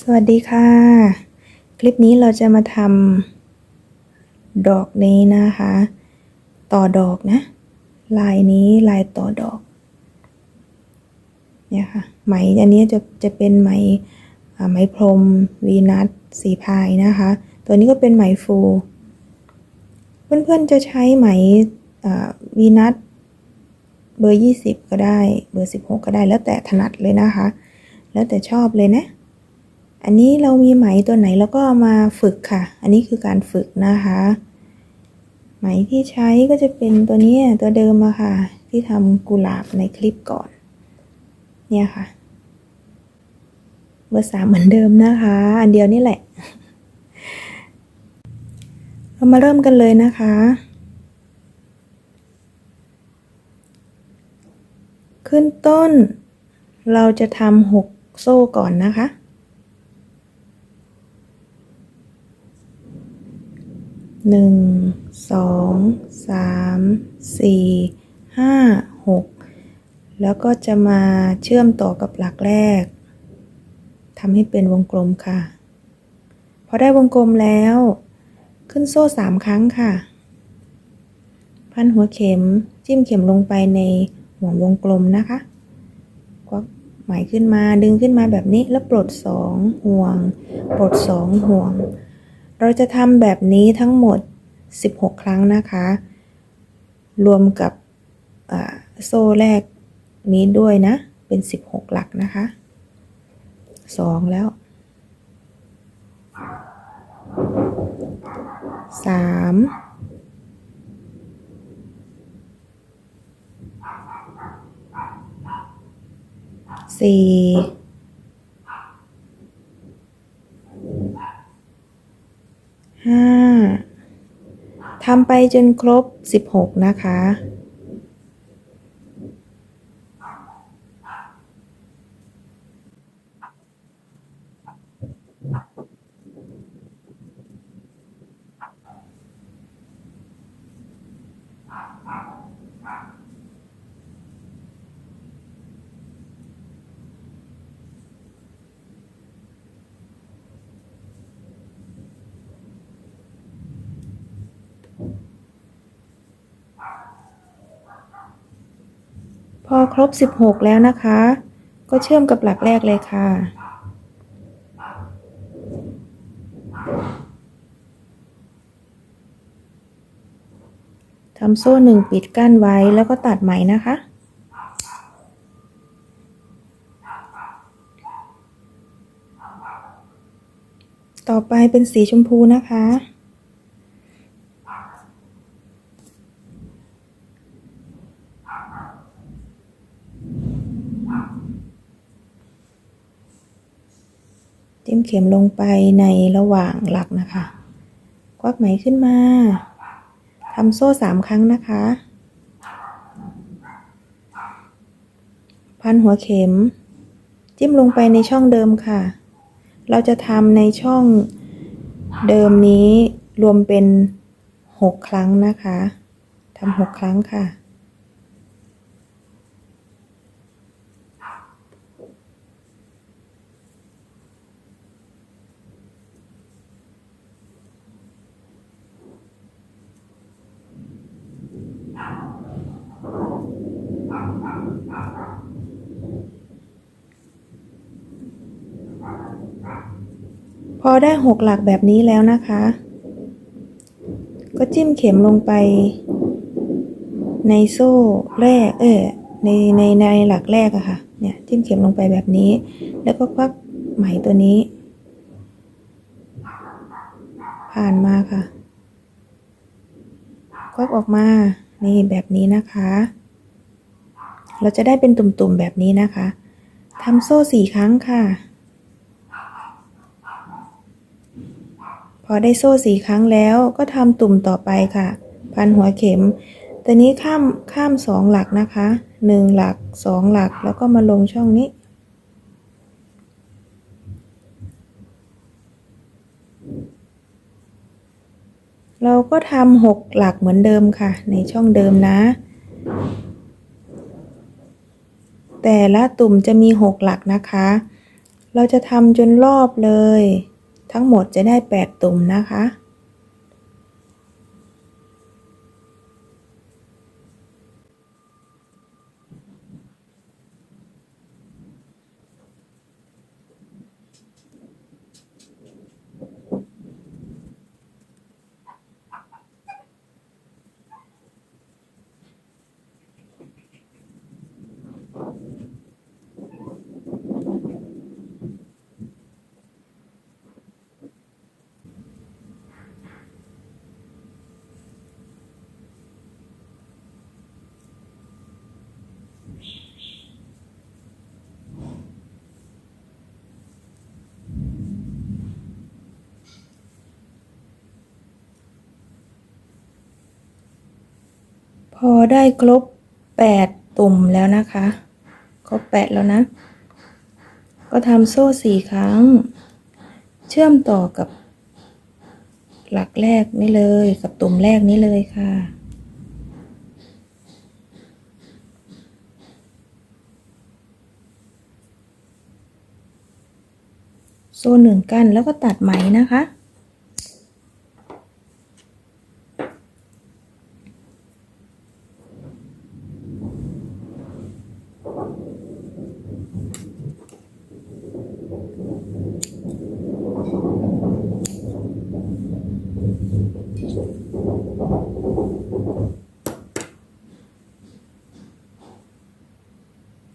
สวัสดีค่ะ คลิปนี้เราจะมาทำดอกนี้นะคะ ต่อดอกนะ ลายนี้ลายต่อดอก เนี่ยค่ะ ไหมอันนี้จะจะเป็นไหมอ่าไหมพรมวีนัสสีพายนะคะ ตัวนี้ก็เป็นไหมฟู เพื่อนๆจะใช้ไหมอ่าวีนัสเบอร์ 20 ก็ได้ เบอร์ 16 ก็ได้ แล้วแต่ถนัดเลยนะคะ แล้วแต่ชอบเลยนะ อันนี้เรามีไหมตัวไหนแล้วก็มาฝึกค่ะ อันนี้คือการฝึกนะคะ ไหมที่ใช้ก็จะเป็นตัวนี้ตัวเดิมอะค่ะ ที่ทำกุหลาบในคลิปก่อน เนี่ยค่ะ เบอร์สามเหมือนเดิมนะคะ อันเดียวนี่แหละ เรามาเริ่มกันเลยนะคะ ขึ้นต้น เราจะทำหกโซ่ก่อนนะคะ หนึ่งสองสามสี่ห้าหกแล้วก็จะมาเชื่อมต่อกับหลักแรกทำให้เป็นวงกลมค่ะ พอได้วงกลมแล้ว ขึ้นโซ่สามครั้งค่ะ พันหัวเข็มจิ้มเข็มลงไปในห่วงวงกลมนะคะควักไหมขึ้นมาดึงขึ้นมาแบบนี้แล้วปลดสองห่วง ปลดสองห่วง เราจะทำแบบนี้ทั้งหมด 16 ครั้งนะคะ รวมกับโซ่แรกนี้ด้วยนะ เป็น 16 หลักนะคะ 2 แล้ว 3 4 ห้าทำไปจนครบ16นะคะ พอครบ 16 แล้วนะคะ ก็เชื่อมกับหลักแรกเลยค่ะ ทำโซ่หนึ่งปิดกั้นไว้แล้วก็ตัดไหมนะคะ ต่อไปเป็นสีชมพูนะคะ เข็มลงไปในระหว่างหลักนะคะ ควักไหมขึ้นมาทำโซ่สามครั้งนะคะ พันหัวเข็ม จิ้มลงไปในช่องเดิมค่ะ เราจะทำในช่องเดิมนี้รวมเป็นหกครั้งนะคะทำหกครั้งค่ะ อได้หกหลักแบบนี้แล้วนะคะ ก็จิ้มเข็มลงไป ในโซ่แรก เออในในในหลักแรกอะค่ะ เนี่ยจิ้มเข็มลงไปแบบนี้ แล้วก็ควักไหมตัวนี้ ผ่านมาค่ะ ควักออกมา นี่แบบนี้นะคะ เราจะได้เป็นตุ่มๆแบบนี้นะคะทำโซ่สี่ครั้งค่ะ พอได้โซ่สี่ครั้งแล้วก็ทำตุ่มต่อไปค่ะ พันหัวเข็มตัวนี้ข้ามข้ามสองหลักนะคะหนึ่งหลักสองหลักแล้วก็มาลงช่องนี้เราก็ทำหกหลักเหมือนเดิมค่ะ ในช่องเดิมนะ แต่ละตุ่มจะมีหกหลักนะคะ เราจะทำจนรอบเลย ทั้งหมดจะได้ 8 ตุ่มนะคะ พอได้ครบ8ตุ่มแล้วนะคะ ครบ8แล้วนะ ก็ทำโซ่สี่ครั้ง เชื่อมต่อกับหลักแรกนี่เลยกับตุ่มแรกนี้เลยค่ะ โซ่หนึ่งกั้นแล้วก็ตัดไหมนะคะ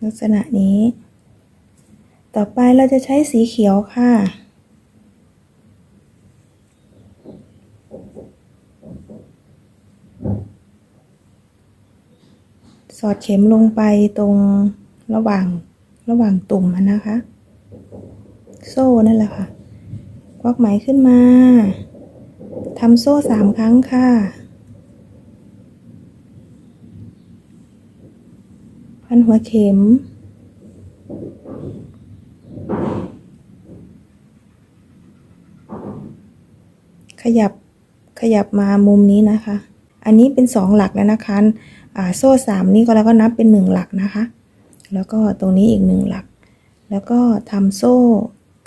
ลักษณะนี้ ต่อไปเราจะใช้สีเขียวค่ะ สอดเข็มลงไปตรงระหว่างระหว่างตุ่มนะคะ โซ่นั่นแหละค่ะควักไหมขึ้นมาทำโซ่สามครั้งค่ะ พันหัวเข็ม ขยับขยับมามุมนี้นะคะ อันนี้เป็นสองหลักแล้วนะคะโซ่สามนี่ก็แล้วก็นับเป็นหนึ่งหลักนะคะ แล้วก็ตรงนี้อีกหนึ่งหลัก แล้วก็ทำโซ่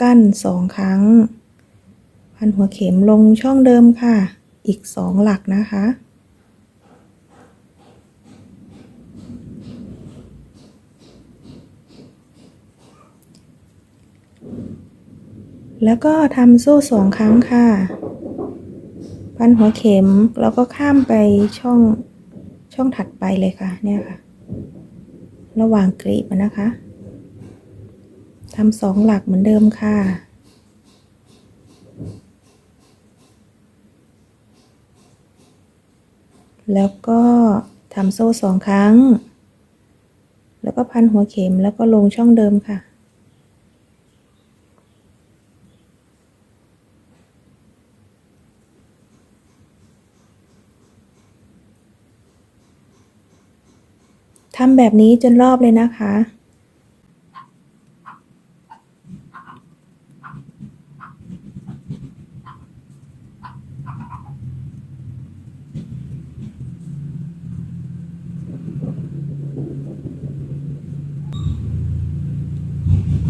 กั้นสองครั้ง พันหัวเข็มลงช่องเดิมค่ะ อีกสองหลักนะคะ แล้วก็ทำโซ่สองครั้งค่ะ พันหัวเข็มแล้วก็ข้ามไปช่องช่องถัดไปเลยค่ะ เนี่ยค่ะ ระหว่างกลีบนะคะทำสองหลักเหมือนเดิมค่ะ แล้วก็ทำโซ่สองครั้ง แล้วก็พันหัวเข็มแล้วก็ลงช่องเดิมค่ะ ทำแบบนี้จนรอบเลยนะคะ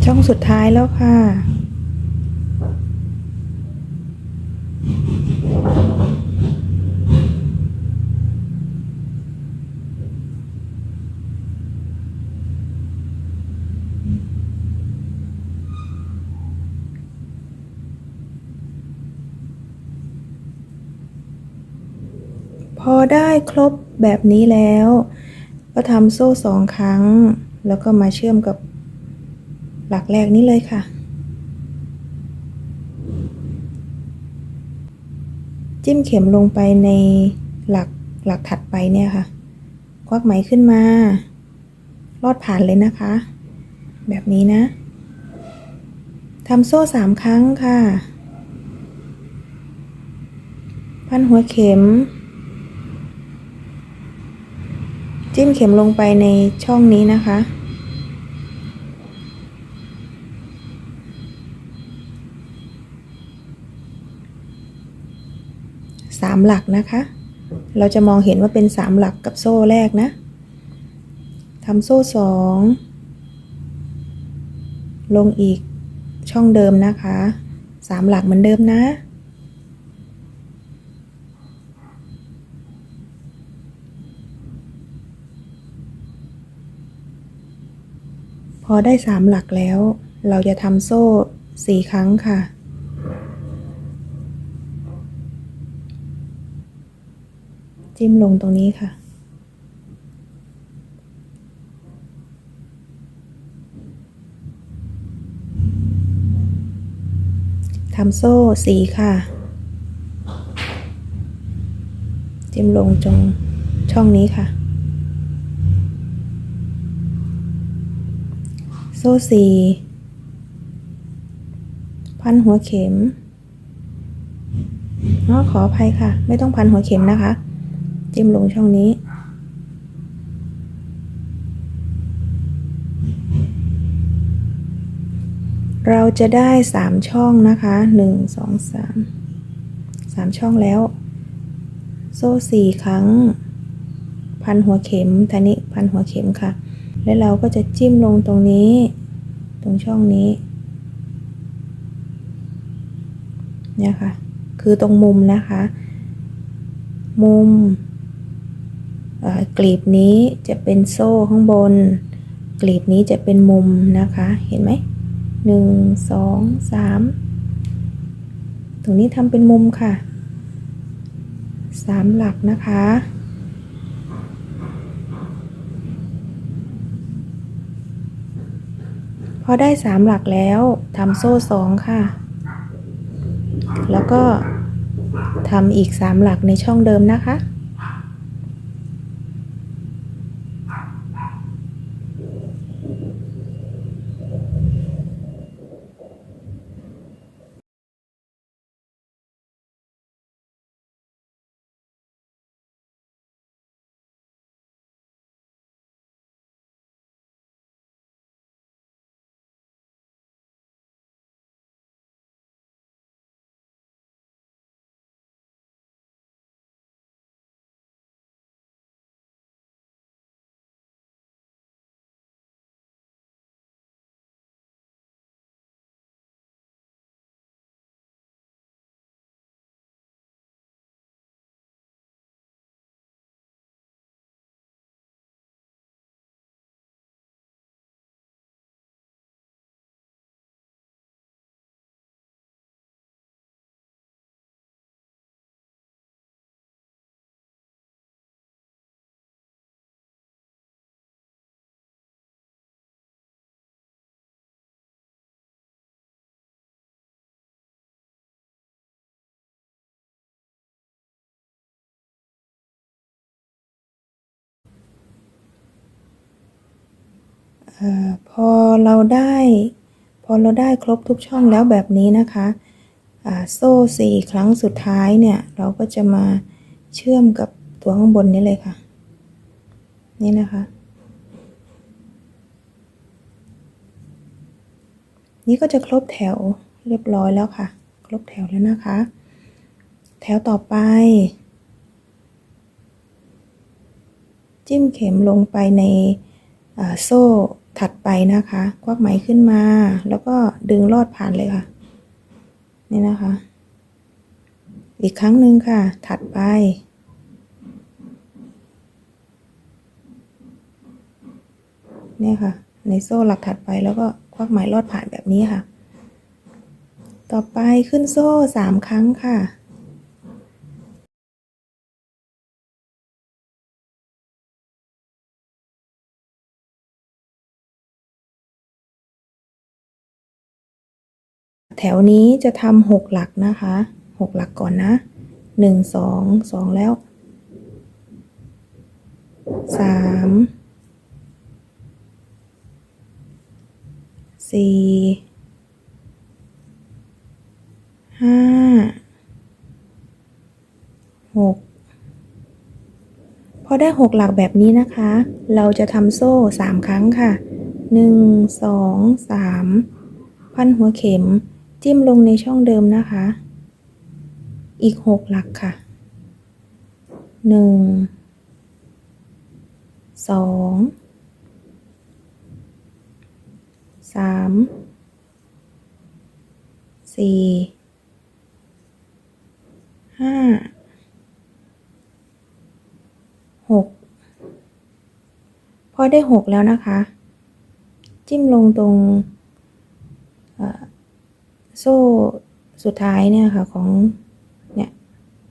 ช่องสุดท้ายแล้วค่ะ พอได้ครบ แบบนี้แล้ว ก็ทำโซ่สองครั้ง แล้วก็มาเชื่อมกับหลักแรกนี้เลยค่ะ จิ้มเข็มลงไปในหลักหลักถัดไปเนี่ยค่ะ ควักไหมขึ้นมา ลอดผ่านเลยนะคะ แบบนี้นะทำโซ่สามครั้งค่ะ พันหัวเข็ม จิ้มเข็มลงไปในช่องนี้นะคะ สามหลักนะคะ เราจะมองเห็นว่าเป็นสามหลักกับโซ่แรกนะทำโซ่สองลงอีกช่องเดิมนะคะสามหลักเหมือนเดิมนะ อได้สามหลักแล้ว เราจะทำโซ่สี่ครั้งค่ะ จิ้มลงตรงนี้ค่ะ ทำโซ่สีค่ะ จิ้มลงตรงช่องนี้ค่ะ ซ่สี่พันหัวเข็มอ๋อขออภัยค่ะ ไม่ต้องพันหัวเข็มนะคะ จิ้มลงช่องนี้ เราจะได้สามช่องนะคะหนึ่งสองสามสามช่องแล้ว โซ่สี่ครั้ง พันหัวเข็มท่านี้พันหัวเข็มค่ะ แล้วเราก็จะจิ้มลงตรงนี้ ตรงช่องนี้ เนี่ยค่ะ คือตรงมุมนะคะ มุมกลีบนี้จะเป็นโซ่ข้างบน กลีบนี้จะเป็นมุมนะคะ เห็นไหมหนึ่งสองสามตรงนี้ทำเป็นมุมค่ะสามหลักนะคะ พอได้สามหลักแล้วทำโซ่สองค่ะ แล้วก็ทำอีกสามหลักในช่องเดิมนะคะ อพอเราได้ พอเราได้ครบทุกช่องแล้วแบบนี้นะคะโซ่สี่ครั้งสุดท้ายเนี่ย เราก็จะมาเชื่อมกับตัวข้างบนนี้เลยค่ะ นี่นะคะ นี่ก็จะครบแถวเรียบร้อยแล้วค่ะ ครบแถวแล้วนะคะ แถวต่อไป จิ้มเข็มลงไปในโซ่ ถัดไปนะคะ ควักไหมขึ้นมา แล้วก็ดึงลอดผ่านเลยค่ะ นี่นะคะ อีกครั้งหนึ่งค่ะ ถัดไป เนี่ยค่ะ ในโซ่หลักถัดไปแล้วก็ควักไหมลอดผ่านแบบนี้ค่ะ ต่อไปขึ้นโซ่สามครั้งค่ะ ถวนี้จะทำหกหลักนะคะหกหลักก่อนนะหนึ่งสองสองแล้วสามสี่ห้าหกพอได้หกหลักแบบนี้นะคะ เราจะทำโซ่สามครั้งค่ะหนึ่งสองสามพันหัวเข็ม จิ้มลงในช่องเดิมนะคะ อีกหกหลักค่ะหนึ่งสองสามสี่ห้าหกพอได้หกแล้วนะคะ จิ้มลงตรง โซ่สุดท้ายเนี่ยค่ะของเนี่ย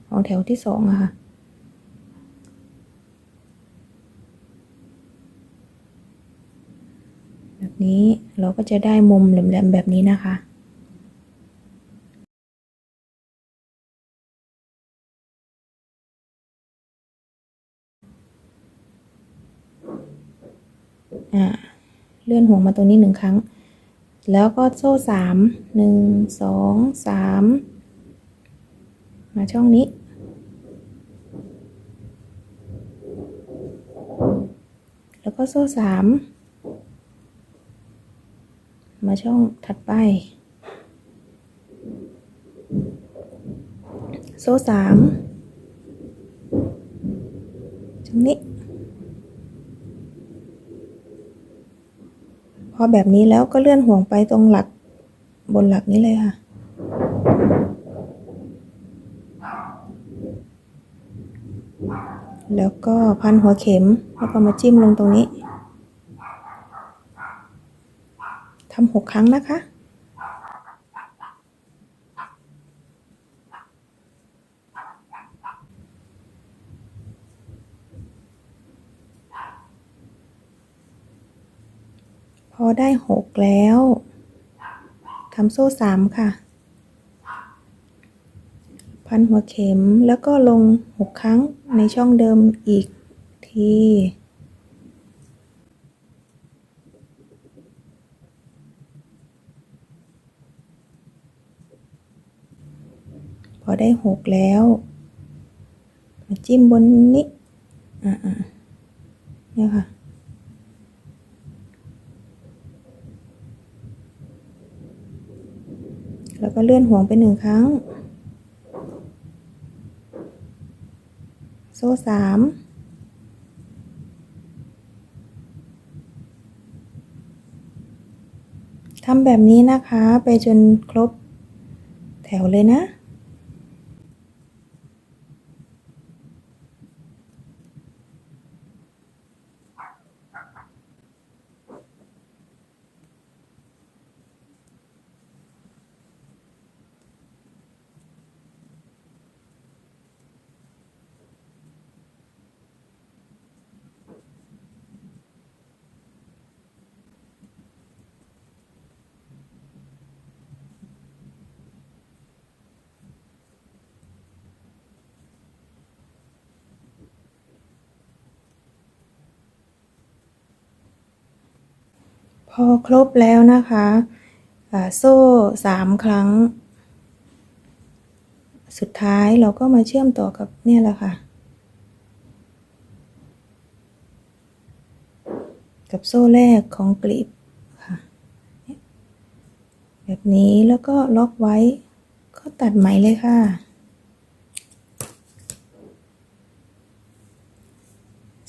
ของแถวที่สองอะค่ะแบบนี้เราก็จะได้มุมแหลมๆแบบนี้นะคะอ่าเลื่อนห่วงมาตรงนี้หนึ่งครั้ง แล้วก็โซ่สามหนึ่งสองสามมาช่องนี้ แล้วก็โซ่สามมาช่องถัดไป โซ่สามช่องนี้ พ อแบบนี้แล้วก็เลื่อนห่วงไปตรงหลักบนหลักนี้เลยค่ะ แล้วก็พันหัวเข็มแล้วก็มาจิ้มลงตรงนี้ทำหกครั้งนะคะ พอได้หกแล้วทำโซ่สามค่ะ พันหัวเข็มแล้วก็ลงหกครั้งในช่องเดิมอีกที พอได้หกแล้ว มาจิ้มบนนี้ อ่าๆเนี่ยค่ะ แล้ว ก็เลื่อนห่วงไปหนึ่งครั้ง โซ่สามทำแบบนี้นะคะไปจนครบแถวเลยนะ พอครบแล้วนะคะโซ่สามครั้ง สุดท้ายเราก็มาเชื่อมต่อกับเนี่ยแหละค่ะ กับโซ่แรกของกลีบค่ะ แบบนี้แล้วก็ล็อกไว้ ก็ตัดไหมเลยค่ะ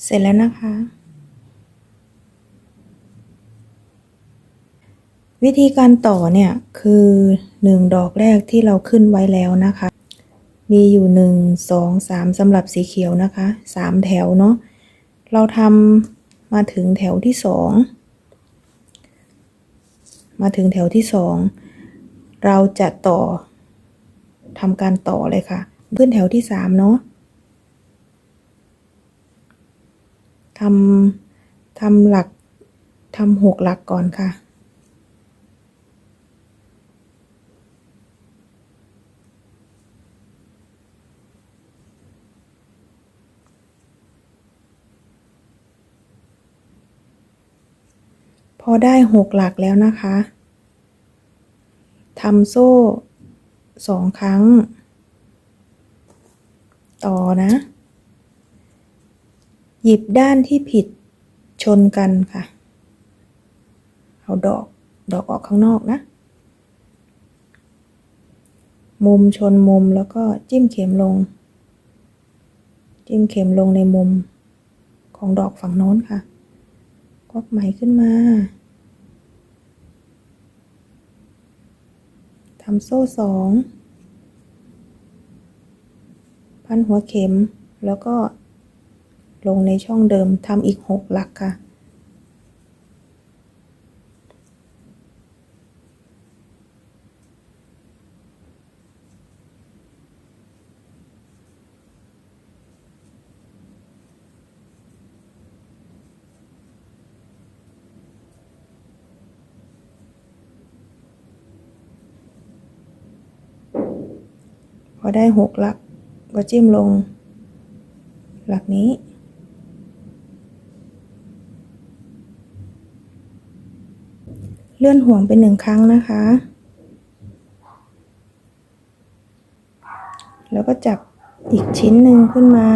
เสร็จแล้วนะคะ วิธีการต่อเนี่ยคือหนึ่งดอกแรกที่เราขึ้นไว้แล้วนะคะ มีอยู่หนึ่งสองสามสำหรับสีเขียวนะคะสามแถวเนาะเราทำมาถึงแถวที่สองมาถึงแถวที่สองเราจะต่อทำการต่อเลยค่ะ ขึ้นแถวที่สามเนาะทำทำหลักทำหกหลักก่อนค่ะ พอได้หกหลักแล้วนะคะทำโซ่สองครั้ง ต่อนะ หยิบด้านที่ผิดชนกันค่ะ เอาดอกดอกออกข้างนอกนะ มุมชนมุมแล้วก็จิ้มเข็มลง จิ้มเข็มลงในมุมของดอกฝั่งโน้นค่ะ วักไหมขึ้นมาททำโซ่สองพันหัวเข็มแล้วก็ลงในช่องเดิมทำอีกหกหลักค่ะ ได้หกหลัก ก็จิ้มลง หลักนี้ เลื่อนห่วงเป็นหนึ่งครั้งนะคะ แล้วก็จับอีกชิ้นหนึ่งขึ้นมา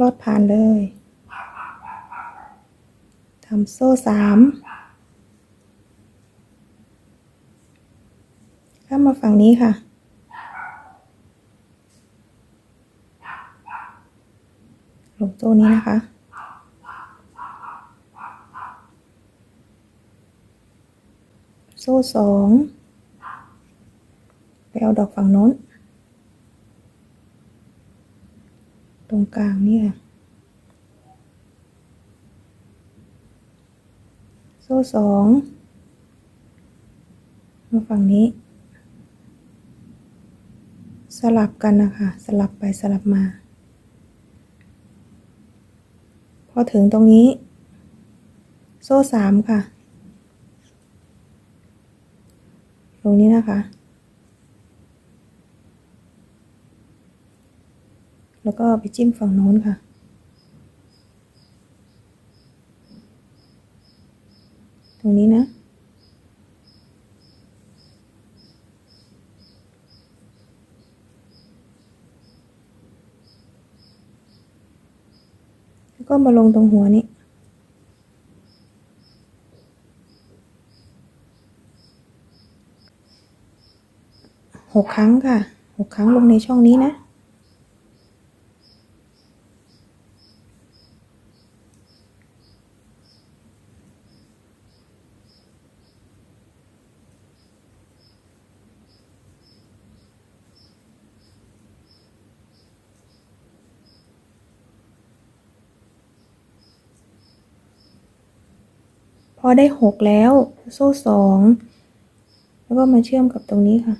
ลอดผ่านเลยำโซ่สามข้ามมาฝั่งนี้ค่ะ ลงโซ่นี้นะคะโซ่สองไปเอาดอกฝั่งโน้น ตรงกลางนี่ค่ะ โซ่สองมาฝั่งนี้ สลับกันนะคะ สลับไปสลับมา พอถึงตรงนี้ โซ่สามค่ะ ตรงนี้นะคะ แล้วก็ไปจิ้มฝั่งโน้นค่ะ ตรงนี้นะ แล้วก็มาลงตรงหัวนี้หกครั้งค่ะหกครั้งลงในช่องนี้นะ พอได้หกแล้ว โซ่สองแล้วก็มาเชื่อมกับตรงนี้ค่ะ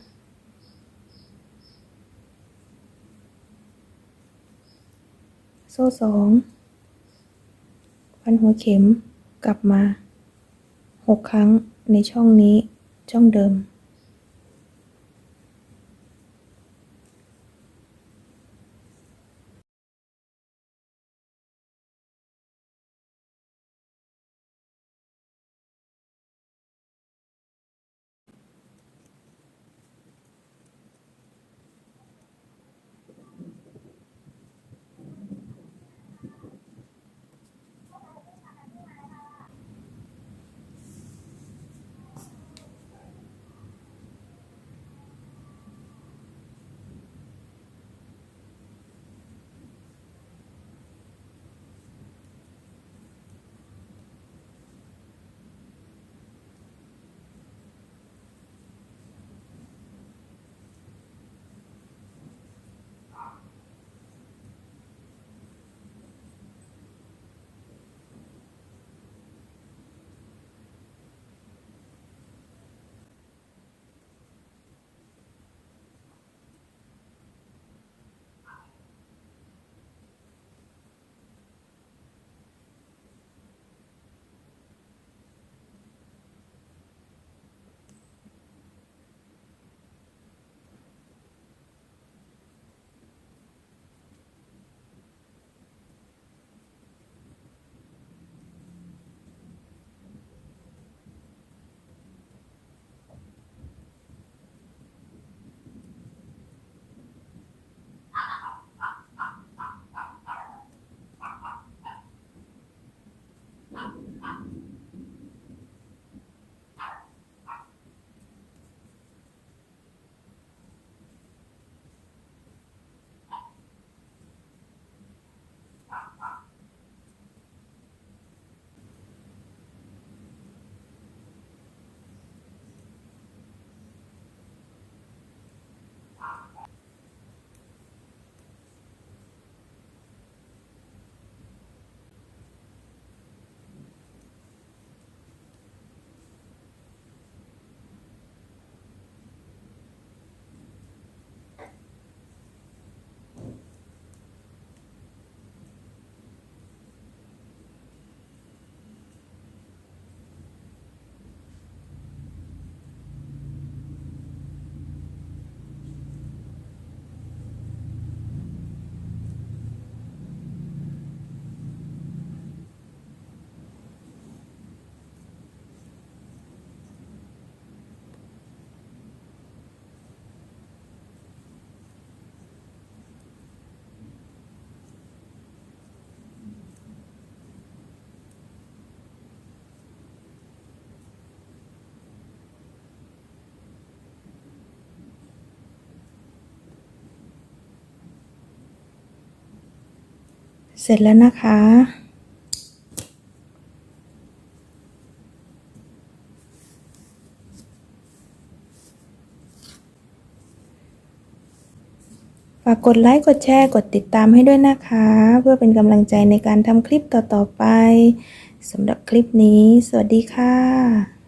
โซ่สองพันหัวเข็มกลับมาหกครั้งในช่องนี้ช่องเดิม เสร็จแล้วนะคะ ฝากกดไลค์ กดแชร์ กดติดตามให้ด้วยนะคะ เพื่อเป็นกำลังใจในการทำคลิปต่อ ๆ ไปสำหรับคลิปนี้ สวัสดีค่ะ